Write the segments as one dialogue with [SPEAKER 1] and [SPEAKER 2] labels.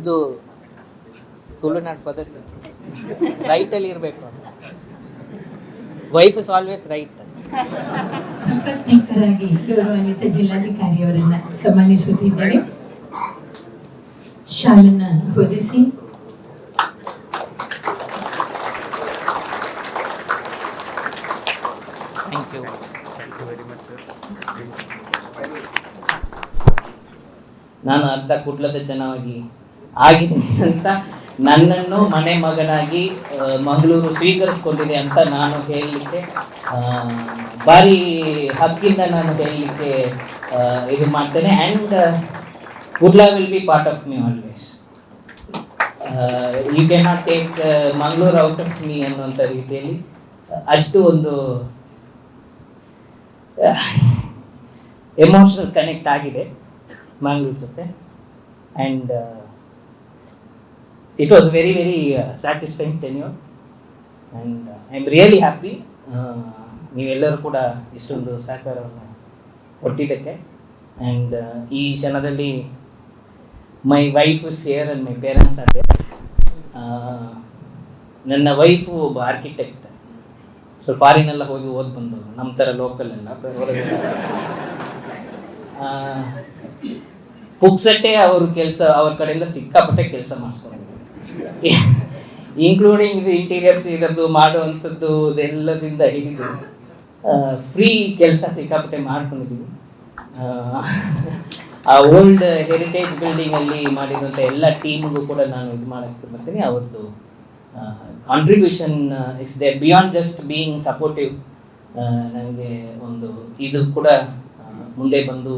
[SPEAKER 1] ಇದು ತುಳುನಾಡು ಪದ್ಧತಿ. ರೈಟಲ್ಲಿ ಇರಬೇಕು ಅಂತ. ವೈಫ್ ಇಸ್ ಆಲ್ವೇಸ್ ರೈಟ್
[SPEAKER 2] ಸಂಪನ್ಮೂಲಕರಾಗಿ ಗೌರವಾನ್ವಿತ ಜಿಲ್ಲಾಧಿಕಾರಿಯವರನ್ನ ಸನ್ಮಾನಿಸುತ್ತಿದ್ದೇವೆ ಶಾಲನ್ನ ಹೊದಿಸಿ
[SPEAKER 1] ಥ್ಯಾಂಕ್ ಯು ನಾನು ಅರ್ಧ ಕುಡ್ಲದ ಜನವಾಗಿ ಆಗಿದ್ದೀನಿ ಅಂತ ನನ್ನನ್ನು ಮನೆ ಮಗನಾಗಿ ಮಂಗಳೂರು ಸ್ವೀಕರಿಸ್ಕೊಂಡಿದೆ ಅಂತ ನಾನು ಹೇಳಲಿಕ್ಕೆ ಭಾರಿ ಹಕ್ಕಿಂದ ನಾನು ಹೇಳಲಿಕ್ಕೆ ಇದು ಮಾಡ್ತೇನೆ. And ಉರ್ಲಾ will be part of me always you can not take Mangaluru out of me ಅನ್ನುವಂಥ ರೀತಿಯಲ್ಲಿ, ಅಷ್ಟು ಒಂದು ಎಮೋಷನಲ್ ಕನೆಕ್ಟ್ ಆಗಿದೆ ಮಂಗಳೂರು ಜೊತೆ. And it was very very satisfying tenure. And I am really happy ನೀವೆಲ್ಲರೂ ಕೂಡ ಇಷ್ಟೊಂದು ಸಹಕಾರವನ್ನು ಕೊಟ್ಟಿದ್ದಕ್ಕೆ. ಆ್ಯಂಡ್ ಈ ಕ್ಷಣದಲ್ಲಿ my wife is here my parents are ನನ್ನ ವೈಫು ಒಬ್ಬ ಆರ್ಕಿಟೆಕ್ಟ್ ಸೊ ಫಾರಿನೆಲ್ಲ ಹೋಗಿ ಓದ್ ಬಂದವರು. ನಮ್ಮ ಥರ ಲೋಕಲ್ ಎಲ್ಲ. ಪುಕ್ಸಟ್ಟೆ ಅವರು ಕೆಲಸ, ಅವ್ರ ಕಡೆಯಿಂದ ಸಿಕ್ಕಾಪಟ್ಟೆ ಕೆಲಸ ಮಾಡಿಸ್ಕೊಂಡಿದ್ದಾರೆ ಇನ್ಕ್ಲೂಡಿಂಗ್ ಇದು ಇಂಟೀರಿಯರ್ಸ್ ಇದರದ್ದು ಮಾಡುವಂಥದ್ದು ಇದೆಲ್ಲದಿಂದ ಹಿಡಿದು ಫ್ರೀ ಕೆಲಸ ಸಿಕ್ಕಾಪಟ್ಟೆ ಮಾಡ್ಕೊಂಡಿದ್ದೀವಿ ಆ, ಆ ಓಲ್ಡ್ ಹೆರಿಟೇಜ್ ಬಿಲ್ಡಿಂಗಲ್ಲಿ ಮಾಡಿದಂಥ ಎಲ್ಲ ಟೀಮ್ಗೂ ಕೂಡ ನಾನು ಇದು ಮಾಡೋಕ್ಕೆ ಬರ್ತೀನಿ. ಅವ್ರದ್ದು contribution is they beyond just being supportive ನನಗೆ ಒಂದು ಇದು ಕೂಡ ಮುಂದೆ ಬಂದು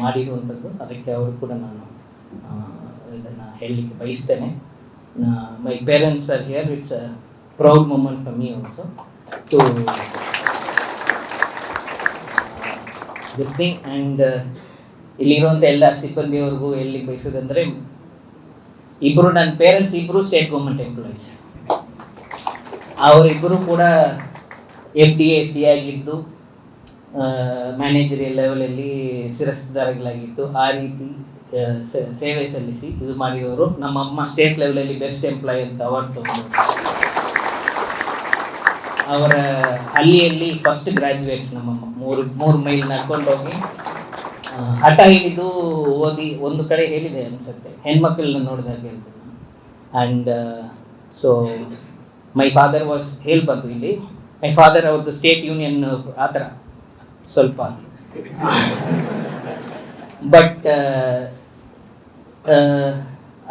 [SPEAKER 1] ಮಾಡಿರುವಂಥದ್ದು. ಅದಕ್ಕೆ ಅವರು ಕೂಡ ನಾನು ಇದನ್ನು ಹೇಳಲಿಕ್ಕೆ ಬಯಸ್ತೇನೆ. My parents are here it's a proud moment for me also to this thing and ಇಲ್ಲಿರುವಂಥ ಎಲ್ಲ ಸಿಬ್ಬಂದಿಯವ್ರಿಗೂ ಎಲ್ಲಿ ಬಯಸೋದಂದರೆ ಇಬ್ಬರು ನನ್ನ ಪೇರೆಂಟ್ಸ್ ಇಬ್ಬರು ಸ್ಟೇಟ್ ಗೌರ್ಮೆಂಟ್ ಎಂಪ್ಲಾಯೀಸ್ ಅವರಿಬ್ಬರು ಕೂಡ ಎಫ್ ಡಿ ಎಸ್ ಡಿ ಆಗಿದ್ದು ಮ್ಯಾನೇಜರಿಯಲ್ ಲೆವೆಲಲ್ಲಿ ಶಿರಸ್ತಾರಗಳಾಗಿತ್ತು ಆ ರೀತಿ ಸೇವೆ ಸಲ್ಲಿಸಿ ಇದು ಮಾಡಿದವರು ನಮ್ಮ ಅಮ್ಮ ಸ್ಟೇಟ್ ಲೆವೆಲಲ್ಲಿ ಬೆಸ್ಟ್ ಎಂಪ್ಲಾಯ್ ಅಂತ ಅವಾರ್ಡ್ ತಗೊಂಡು ಅವರ ಅಲ್ಲಿಯಲ್ಲಿ ಫಸ್ಟ್ ಗ್ರ್ಯಾಜುಯೇಟ್ ನಮ್ಮಮ್ಮ ಮೂರು ಮೂರು ಮೈಲ್ ನಡ್ಕೊಂಡು ಹೋಗಿ ಹಠ ಹಿಡಿದು ಓದಿ ಒಂದು ಕಡೆ ಹೇಳಿದೆ ಅನಿಸುತ್ತೆ. ಹೆಣ್ಮಕ್ಳನ್ನ ನೋಡಿದಾಗ ಹೇಳ್ತೀನಿ and so my father was ಹೇಳ್ಬಾರ್ದು ಇಲ್ಲಿ. ಮೈ ಫಾದರ್ ಅವ್ರದ್ದು ಸ್ಟೇಟ್ ಯೂನಿಯನ್ ಆ ಥರ. ಸ್ವಲ್ಪ. But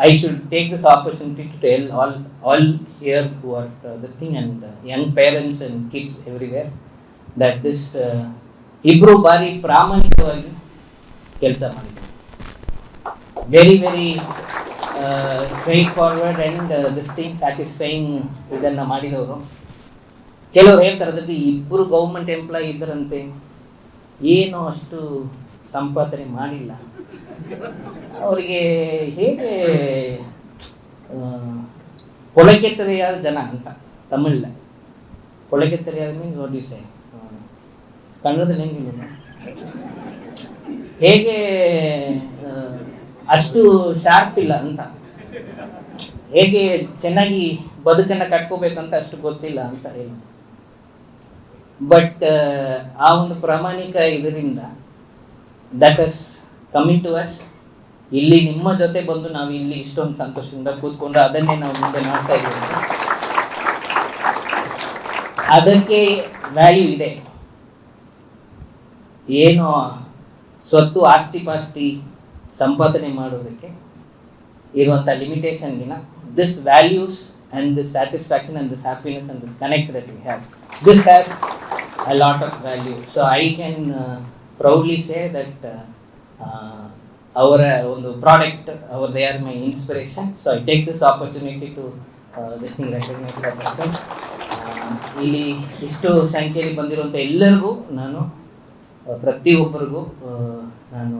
[SPEAKER 1] I should take this opportunity to tell all all here who are this thing and young parents and kids everywhere that this ಇಬ್ಬರು ಬಾರಿ ಪ್ರಾಮಾಣಿಕವಾಗಿ ಕೆಲಸ ಮಾಡಿದ್ದಾರೆ very very straightforward and this thing satisfying ಇದನ್ನು ಮಾಡಿದವರು. ಕೆಲವರು ಹೇಳ್ತಾರೆ, ಅದರಲ್ಲಿ ಇಬ್ಬರು ಗೌರ್ಮೆಂಟ್ ಎಂಪ್ಲಾಯ್ ಇದ್ದರಂತೆ. ಏನೂ ಅಷ್ಟು ಸಂಪಾದನೆ ಮಾಡಿಲ್ಲ. ಅವರಿಗೆ ಹೇಗೆ ಕೊಳಕೆತ್ತರೆಯಾದ ಜನ ಅಂತ, ತಮಿಳ್ನ. ಕೊಳಕೆತ್ತರೆಯಾದ ಮೀನ್ಸ್ ವಾಟ್ ಯು ಕನ್ನಡದಲ್ಲಿ ಹೆಂಗಿಲ್ಲ ಹೇಗೆ ಅಷ್ಟು ಶಾರ್ಪ್ ಇಲ್ಲ ಅಂತ. ಹೇಗೆ ಚೆನ್ನಾಗಿ ಬದುಕನ್ನು ಕಟ್ಕೋಬೇಕಂತ ಅಷ್ಟು ಗೊತ್ತಿಲ್ಲ ಅಂತ ಹೇಳಿ. ಬಟ್ ಆ ಒಂದು ಪ್ರಾಮಾಣಿಕ ಇದರಿಂದ, that is coming to us ಇಲ್ಲಿ ನಿಮ್ಮ ಜೊತೆ ಬಂದು ನಾವು ಇಲ್ಲಿ ಇಷ್ಟೊಂದು ಸಂತೋಷದಿಂದ ಕೂತ್ಕೊಂಡು ಅದನ್ನೇ ನಾವು ಮುಂದೆ ಮಾಡ್ತಾ ಇದ್ದೀವಿ. ಅದಕ್ಕೆ ವ್ಯಾಲ್ಯೂ ಇದೆ. ಏನು ಸ್ವತ್ತು, ಆಸ್ತಿ ಪಾಸ್ತಿ ಸಂಪಾದನೆ ಮಾಡೋದಕ್ಕೆ ಇರುವಂಥ ಲಿಮಿಟೇಷನ್ಗಿನ this values and this satisfaction and this happiness and this connect that we have this has a lot of value so I can proudly say that ಅವರ ಒಂದು product hour they are my inspiration so I take this opportunity to this thing recognise ಇಲ್ಲಿ ಇಷ್ಟು ಸಂಖ್ಯೆಯಲ್ಲಿ ಬಂದಿರುವಂಥ ಎಲ್ಲರಿಗೂ ನಾನು ಪ್ರತಿಯೊಬ್ಬರಿಗೂ ನಾನು